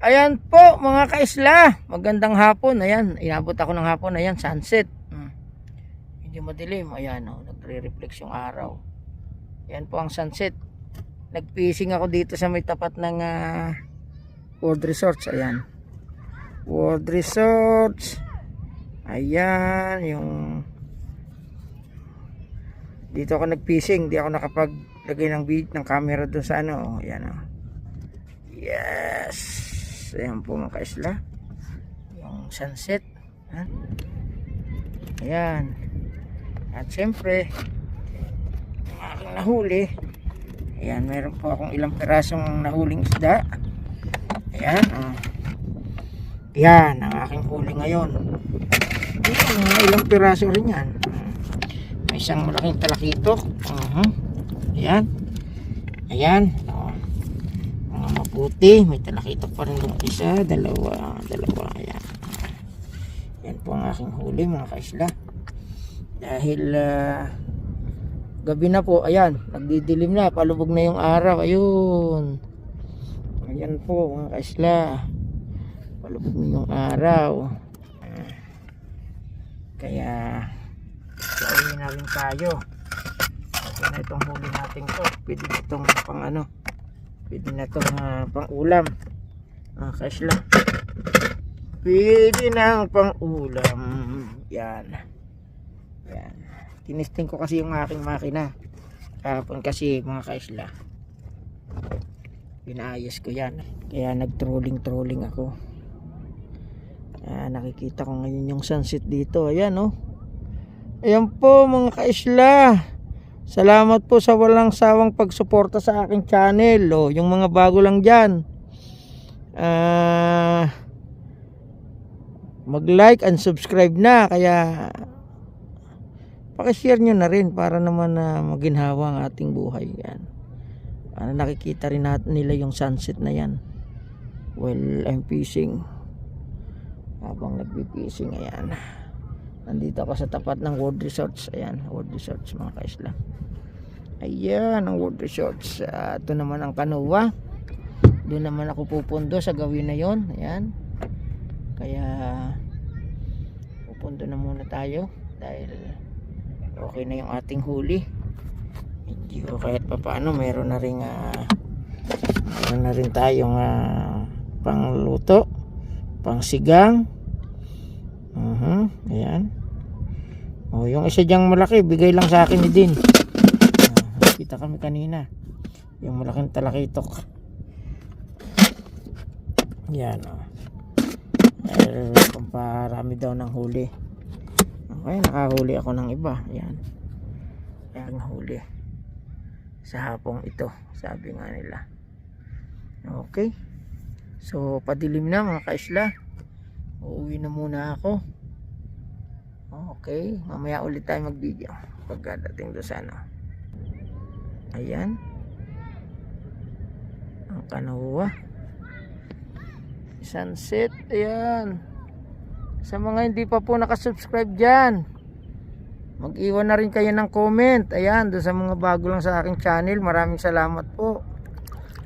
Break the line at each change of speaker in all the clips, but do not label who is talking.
Ayan po mga kaisla. Magandang hapon. Ayan, inabot ako ng hapon. Ayan, sunset. Hmm. Medyo madilim. Ayan, oh, nagre-reflex yung araw. Ayan po ang sunset. Nag-fishing ako dito sa may tapat ng ah, World Resorts. Ayan. World Resorts. Ayan, yung dito ako nag-fishing. Di ako nakapaglagay ng ng camera doon sa ano. Ayan, oh. Yes. Ayan po mga kaisla. Yung sunset. Ha? Ayan. At syempre, yung aking nahuli. Ayan, meron po akong ilang pirasong nahuling isda. Ayan. Oh. Yan, ang aking huli ngayon. Ayan, ilang piraso rin yan. May isang malaking talakitok. Uh-huh. Ayan. Ayan. Maputi may talakitok pa rin yung isa. Dalawa dalawa yan yan po ang aking huli mga kaisla. Dahil ah, gabi na po ayan nagdidilim na palubog na yung araw ayun. Ayan po mga kaisla palubog na yung araw. Kaya kainin na rin tayo. Okay na itong huli natin to. Pwede itong pang ano Pwede na itong ah, pang ulam. Ah, kaisla. Pwede na pang ulam. Yan. Yan. Tinisting ko kasi yung aking makina. Kahapon kasi mga kaisla. Pinaayos ko yan. Kaya nag-trolling-trolling ako. Ah, nakikita ko ngayon yung sunset dito. Ayan oh. Ayan po mga kaisla. Salamat po sa walang sawang pagsuporta sa aking channel. O, yung mga bago lang dyan. Ah, mag-like and subscribe na. Kaya, pakishare nyo na rin para naman na maginhawa ang ating buhay. Yan. Para nakikita rin natin nila yung sunset na yan. Well, I'm fishing. Habang nagpi-fishing, ayan. Nandito ako sa tapat ng World Resorts. Ayan, World Resorts mga kaisla. Ayan, ang World Resorts. Ah, ito naman ang Kanoa. Doon naman ako pupundo sa gawin na yon. Ayan. Kaya, pupundo na muna tayo. Dahil, okay na yung ating huli. Hindi ko kahit pa paano, meron na rin, ah, meron na rin tayong ah, pangluto, pangsigang. Mhm, ayan. Yung isa diyang malaki, bigay lang sa akin ni Din. Ah, kita kami kanina. Yung malaking talakitok. Yan, oh. Eh, kumparami daw ng huli. Okay, nakahuli ako ng iba. Yan. Yan, huli. Sa hapong ito, sabi nga nila. Okay. So, padilim na mga kaisla. Uuwi na muna ako. Okay, mamaya ulit tayo mag-video pagkadating do sa ano. Ayan. Ang kanawa. Sunset, ayan. Sa mga hindi pa po nakasubscribe dyan, mag-iwan na rin kayo ng comment. Ayan, doon sa mga bago lang sa aking channel, maraming salamat po.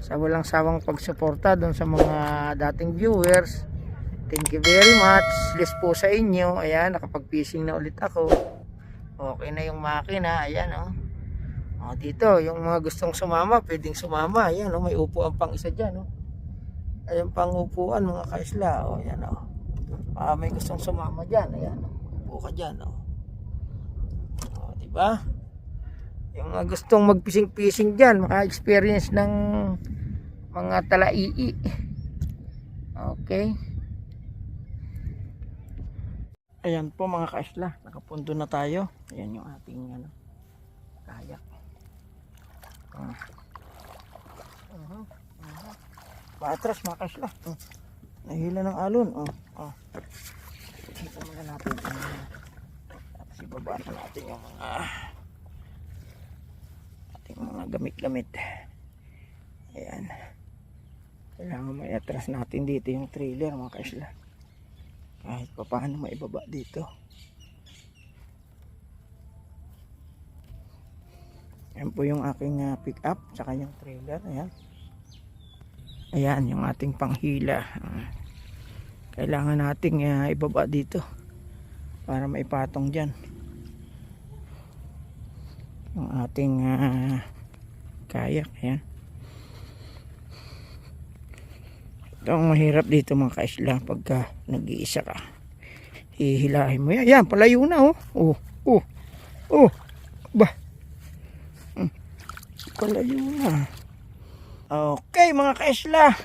Sa walang sawang pagsuporta doon sa mga dating viewers. Thank you very much. Bless po sa inyo. Ayan, nakapag-fishing na ulit ako. Okay na yung makina. Ayan, oh. oh dito, yung mga gustong sumama, pwedeng sumama. Ayan, oh, may upuan pang isa dyan, oh. Ayan pang upuan, mga kaisla. Oh, ayan, oh. Ah, may gustong sumama dyan. Ayan, oh. Upo ka dyan, oh. Oh, diba? Yung mga gustong mag-fishing-fishing dyan, maka-experience ng mga talaii. Okay. Ayan po mga kaisla, nakapunto na tayo. Ayan yung ating ano, kayak. Uh. Uh-huh. Uh-huh. Paatras mga kaisla. Uh. Nahila ng alon. Uh. Uh. Ito muna natin. Uh. Tapos ibaba na natin yung mga ating mga gamit-gamit. Ayan. Kailangan may atras natin dito yung trailer mga kaisla kahit pa paano maibaba dito yan po yung aking uh, pick up tsaka yung trailer ayan Ayan, yung ating panghila. Ah, Kailangan nating ah, ibaba dito para maipatong dyan. Yung ating ah, kayak. Ayan. Ito ang mahirap dito mga kaisla pagka nag-iisa ka. Hihilahin mo yan. Ayan, palayo na oh. Oh, oh, oh. Ba. Hmm. Palayo na. Okay mga kaisla.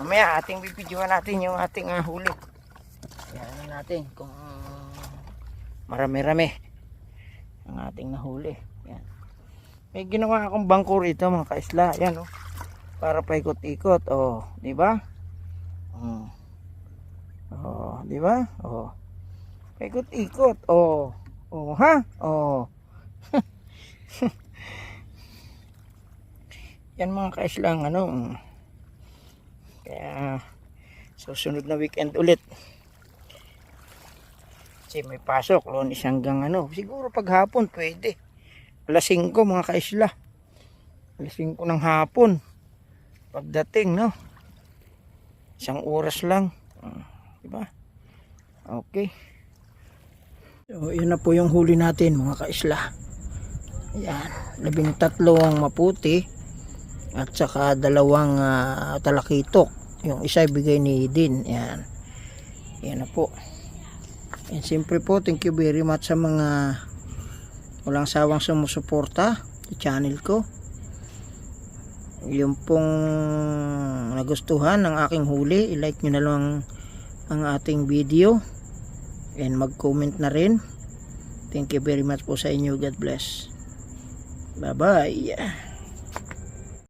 Mamaya ating bibidyohan natin yung ating ah, huli. Yan natin kung marami-rami ang ating nahuli. Yan. May ginawa akong bangko rito mga kaisla. Yan oh. Para paikot-ikot. Oh, di ba? Oh. Oh, di ba? Oh. Paikot-ikot. Oh. Oh, ha? Oh. Yan mga kaislang ano. mm. Kaya susunod na weekend ulit. Kasi may pasok, lunes hanggang ano. Siguro paghapon pwede. Alas 5 mga kaisla. Alas 5 ng hapon. Pagdating, no? Isang oras lang. Diba? Okay. So, yun na po yung huli natin mga kaisla. Yan. Labing tatlo ang maputi at saka dalawang ah, talakitok. Yung isa ibigay ni Din. Yan. Yan na po. And siyempre po, thank you very much sa mga walang sawang sumusuporta sa channel ko. Yung pong nagustuhan ng aking huli, i-like nyo na lang ang ating video and mag-comment na rin. Thank you very much po sa inyo. God bless. Bye-bye.